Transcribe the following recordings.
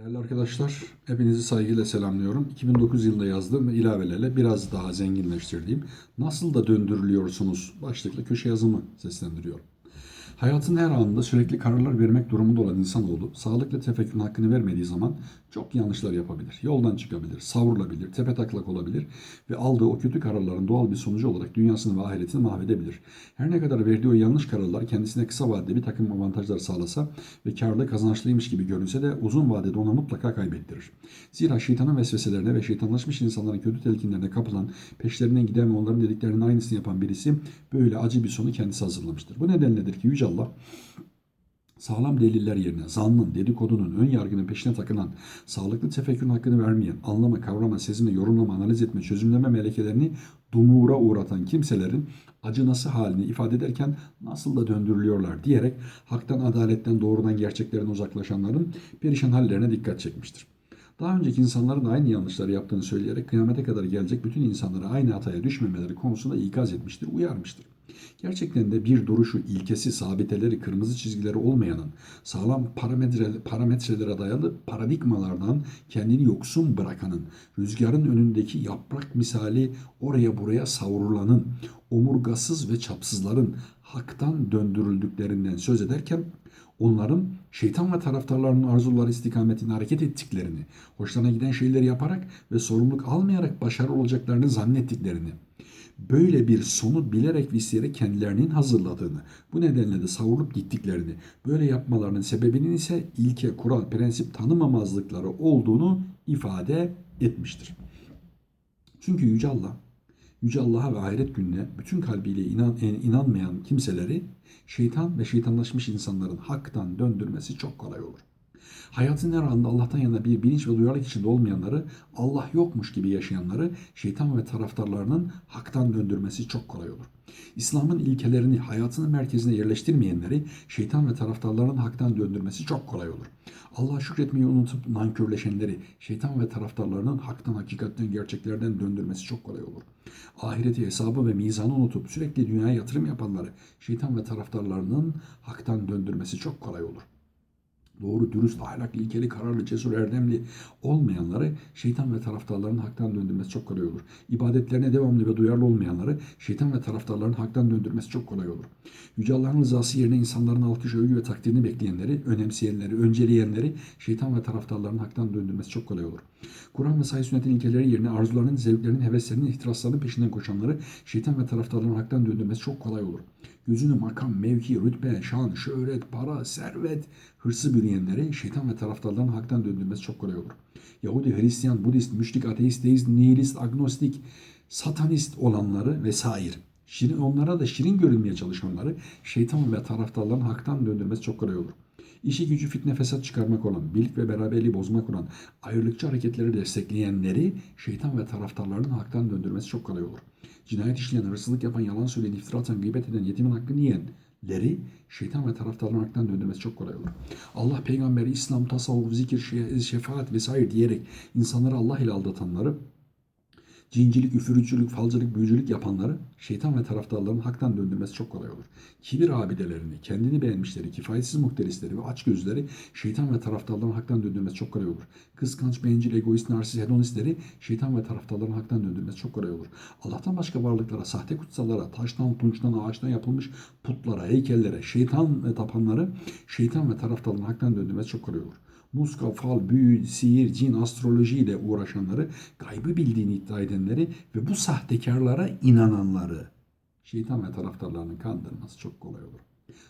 Değerli arkadaşlar, hepinizi saygıyla selamlıyorum. 2009 yılında yazdığım ve ilavelerle biraz daha zenginleştirdiğim Nasıl da döndürülüyorsunuz başlıklı köşe yazımı seslendiriyorum. Hayatın her anında sürekli kararlar vermek durumunda olan insanoğlu, sağlıklı tefekkürün hakkını vermediği zaman çok yanlışlar yapabilir. Yoldan çıkabilir, savrulabilir, tepe taklak olabilir ve aldığı o kötü kararların doğal bir sonucu olarak dünyasını ve ahiretini mahvedebilir. Her ne kadar verdiği o yanlış kararlar kendisine kısa vadede bir takım avantajlar sağlasa ve karlı kazançlıymış gibi görünse de uzun vadede ona mutlaka kaybettirir. Zira şeytanın vesveselerine ve şeytanlaşmış insanların kötü telkinlerine kapılan, peşlerinden giden ve onların dediklerinin aynısını yapan birisi böyle acı bir sonu kendisi hazırlamıştır. Bu nedenledir ki Yüce Allah sağlam deliller yerine zannın, dedikodunun, ön yargının peşine takılan, sağlıklı tefekkürün hakkını vermeyen, anlama, kavrama, sezme, yorumlama, analiz etme, çözümleme melekelerini dumura uğratan kimselerin acınası halini ifade ederken nasıl da döndürülüyorlar diyerek haktan, adaletten, doğrudan gerçeklerden uzaklaşanların perişan hallerine dikkat çekmiştir. Daha önceki insanların aynı yanlışları yaptığını söyleyerek kıyamete kadar gelecek bütün insanlara aynı hataya düşmemeleri konusunda ikaz etmiştir, uyarmıştır. Gerçekten de bir duruşu, ilkesi, sabiteleri, kırmızı çizgileri olmayanın, sağlam parametre, parametrelere dayalı paradigmalardan kendini yoksun bırakanın, rüzgarın önündeki yaprak misali oraya buraya savrulanın, omurgasız ve çapsızların haktan döndürüldüklerinden söz ederken onların şeytan ve taraftarlarının arzuları istikametinde hareket ettiklerini, hoşlarına giden şeyleri yaparak ve sorumluluk almayarak başarılı olacaklarını zannettiklerini, böyle bir sonu bilerek ve isteyerek kendilerinin hazırladığını, bu nedenle de savrulup gittiklerini, böyle yapmalarının sebebinin ise ilke, kural, prensip tanımamazlıkları olduğunu ifade etmiştir. Çünkü Yüce Allah, Yüce Allah'a ve ahiret gününe bütün kalbiyle inan, inanmayan kimseleri şeytan ve şeytanlaşmış insanların haktan döndürmesi çok kolay olur. Hayatın her anında Allah'tan yana bir bilinç ve duyarlılık içinde olmayanları, Allah yokmuş gibi yaşayanları şeytan ve taraftarlarının haktan döndürmesi çok kolay olur. İslam'ın ilkelerini hayatının merkezine yerleştirmeyenleri şeytan ve taraftarlarının haktan döndürmesi çok kolay olur. Allah'a şükretmeyi unutup nankörleşenleri şeytan ve taraftarlarının haktan, hakikatten, gerçeklerden döndürmesi çok kolay olur. Ahireti, hesabı ve mizanı unutup sürekli dünyaya yatırım yapanları şeytan ve taraftarlarının haktan döndürmesi çok kolay olur doğru, dürüst, ahlaklı, ilkeli, kararlı, cesur, erdemli olmayanları şeytan ve taraftarların haktan döndürmesi çok kolay olur. İbadetlerine devamlı ve duyarlı olmayanları şeytan ve taraftarların haktan döndürmesi çok kolay olur. Yüce Allah'ın rızası yerine insanların alkış, övgü ve takdirini bekleyenleri, önemseyenleri, önceleyenleri şeytan ve taraftarların haktan döndürmesi çok kolay olur. Kur'an ve sahih sünnetin ilkeleri yerine arzularının, zevklerinin, heveslerinin, ihtiraslarının peşinden koşanları şeytan ve taraftarların haktan döndürmesi çok kolay olur. Gözünü makam, mevki, rütbe, şan, şöhret, para, servet, hırsı bürüyenleri şeytan ve taraftarların haktan döndürmesi çok kolay olur. Yahudi, Hristiyan, Budist, müşrik, ateist, deist, nihilist, agnostik, satanist olanları vesaire. Şirin, onlara da şirin görünmeye çalışanları şeytan ve taraftarların haktan döndürmesi çok kolay olur. İşi gücü fitne fesat çıkarmak olan, birlik ve beraberliği bozmak olan, ayrılıkçı hareketleri destekleyenleri şeytan ve taraftarlarının haktan döndürmesi çok kolay olur. Cinayet işleyen, hırsızlık yapan, yalan söyleyen, iftira atan, gıybet eden, yetimin hakkını yiyenleri şeytan ve taraftarların haktan döndürmesi çok kolay olur. Allah peygamberi, İslam, tasavvuf, zikir, şefaat vesaire diyerek insanları Allah ile aldatanları cincilik, üfürücülük, falcılık, büyücülük yapanları şeytan ve taraftarların haktan döndürmesi çok kolay olur. Kibir abidelerini, kendini beğenmişleri, kifayetsiz muhterisleri ve aç gözleri şeytan ve taraftarların haktan döndürmesi çok kolay olur. Kıskanç, bencil, egoist, narsist, hedonistleri şeytan ve taraftarların haktan döndürmesi çok kolay olur. Allah'tan başka varlıklara, sahte kutsallara, taştan, tunçtan, ağaçtan yapılmış putlara, heykellere, şeytan ve tapanları şeytan ve taraftarların haktan döndürmesi çok kolay olur muska, fal, büyü, sihir, cin, astroloji ile uğraşanları, gaybı bildiğini iddia edenleri ve bu sahtekarlara inananları şeytan ve taraftarlarının kandırması çok kolay olur.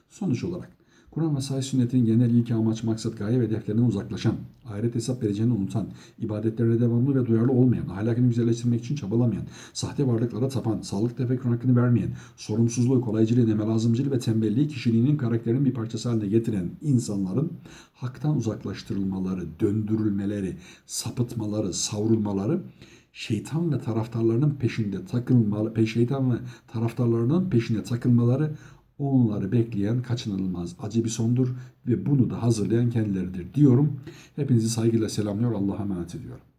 Sonuç olarak Kur'an ve sahih sünnetin genel ilke amaç, maksat, gaye ve hedeflerinden uzaklaşan, ahiret hesap vereceğini unutan, ibadetlerine devamlı ve duyarlı olmayan, ahlakını güzelleştirmek için çabalamayan, sahte varlıklara tapan, sağlık tefekkür hakkını vermeyen, sorumsuzluğu, kolaycılığı, nemelazımcılığı ve tembelliği kişiliğinin karakterinin bir parçası haline getiren insanların haktan uzaklaştırılmaları, döndürülmeleri, sapıtmaları, savrulmaları şeytan ve taraftarlarının peşinde takılmalı, şeytan ve taraftarlarının peşine takılmaları onları bekleyen kaçınılmaz acı bir sondur ve bunu da hazırlayan kendileridir diyorum. Hepinizi saygıyla selamlıyor. Allah'a emanet ediyorum.